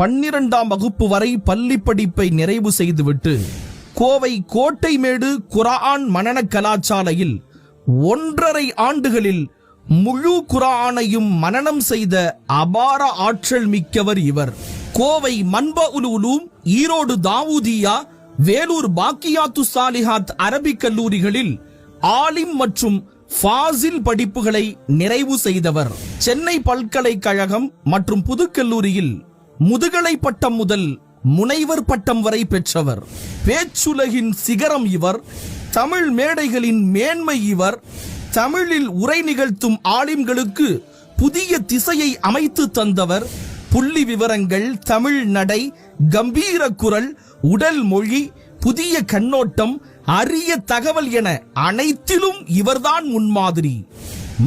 பன்னிரண்டாம் வகுப்பு வரை பள்ளி படிப்பை நிறைவு செய்துவிட்டு கோவை கோட்டைமேடு குரான் மனன கலாசாலையில் ஒன்றரை ஆண்டுகளில் முழு குரானையும் மனனம் செய்த அபார ஆற்றல் மிக்கவர் இவர். கோவை மன்ப உலூலும் ஈரோடு தாவூதியா வேலூர் பாக்கியாத்து சாலிஹாத் அரபிக் கல்லூரிகளில் ஆலிம் மற்றும் ஃபாசில் படிப்புகளை நிறைவு செய்தவர். சென்னை பல்கலைக்கழகம் மற்றும் புதுக்கல்லூரியில் முதுகலை பட்டம் முதல் முனைவர் பட்டம் வரை பெற்றவர். பேச்சுலகின் சிகரம் இவர் தமிழ் மேடைகளின் மேன்மை இவர் தமிழில் உரை நிகழ்த்தும் ஆலிம்களுக்கு புதிய திசையை அமைத்து தந்தவர். புள்ளி விவரங்கள் தமிழ் நடை கம்பீர குரல் உடல் மொழி புதிய கண்ணோட்டம் அரிய தகவல் என அனைத்திலும் இவர்தான் முன்மாதிரி.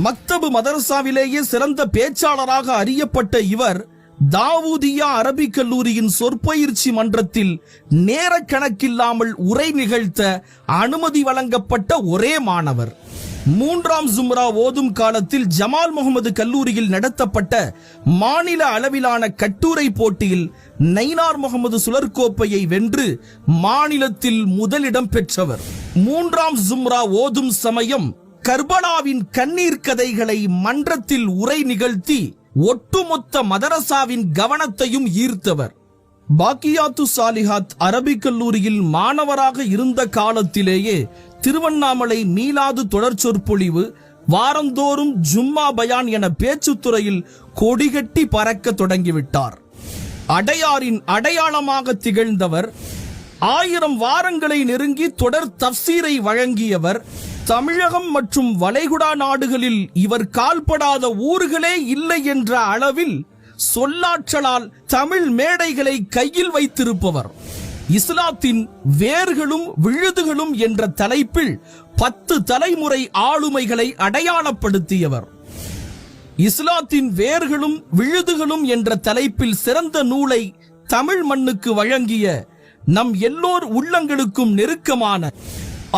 மக்தபு மதரசாவிலேயே சிறந்த பேச்சாளராக அறியப்பட்ட இவர் தாவூதியா அரபிக் கல்லூரியின் சொற்பயிற்சி மன்றத்தில் நேர கணக்கில்லாமல் உரை நிகழ்த்த அனுமதி வழங்கப்பட்ட ஒரே மாணவர். மூன்றாம் ஜும்ரா ஓதும் காலத்தில் ஜமால் முகமது கல்லூரியில் நடத்தப்பட்ட மாநில அளவிலான கட்டுரை போட்டியில் நைனார் முகமது சுழற்கோப்பையை வென்று மாநிலத்தில் முதலிடம் பெற்றவர். மூன்றாம் ஜும்ரா ஓதும் சமயம் கர்பலாவின் கண்ணீர் கதைகளை மன்றத்தில் உரை நிகழ்த்தி ஒட்டுமொத்த மதரசாவின் கவனத்தையும் ஈர்த்தவர். பாக்கியாத்து சாலிஹாத் அரபிக் கல்லூரியில் மாணவராக இருந்த காலத்திலேயே திருவண்ணாமலை மீளாது தொடர் சொற்பொழிவு வாரந்தோறும் ஜும்மா பயான் என பேச்சுத்துறையில் கொடிகட்டி பறக்க தொடங்கிவிட்டார். அடையாரின் அடையாளமாக திகழ்ந்தவர் ஆயிரம் வாரங்களை நெருங்கி தொடர் தப்சீரை வழங்கியவர் தமிழகம் மற்றும் வளைகுடா நாடுகளில் இவர் கால்படாத ஊர்களே இல்லை என்ற அளவில் சொல்லாற்றலால் தமிழ் மேடைகளை கையில் வைத்திருப்பவர். இஸ்லாத்தின் வேர்களும் விழுதுகளும் என்ற தலைப்பில் பத்து தலைமுறை ஆளுமைகளை அடையாளப்படுத்தியவர். இஸ்லாத்தின் வேர்களும் விழுதுகளும் என்ற தலைப்பில் சிறந்த நூலை தமிழ் மண்ணுக்கு வழங்கிய நம் எல்லோர் உள்ளங்களுக்கும் நெருக்கமான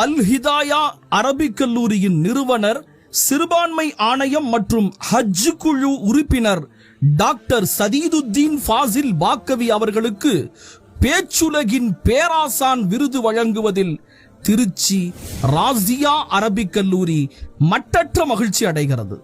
அல் ஹிதாயா அரபிக் கல்லூரியின் நிறுவனர் சிறுபான்மை ஆணையம் மற்றும் ஹஜ் குழு உறுப்பினர் டாக்டர் சதீதுத்தீன் ஃபாசில் பாக்கவி அவர்களுக்கு பேச்சுலகின் பேராசான் விருது வழங்குவதில் திருச்சி ராசியா அரபிக் கல்லூரி மட்டற்ற மகிழ்ச்சி அடைகிறது.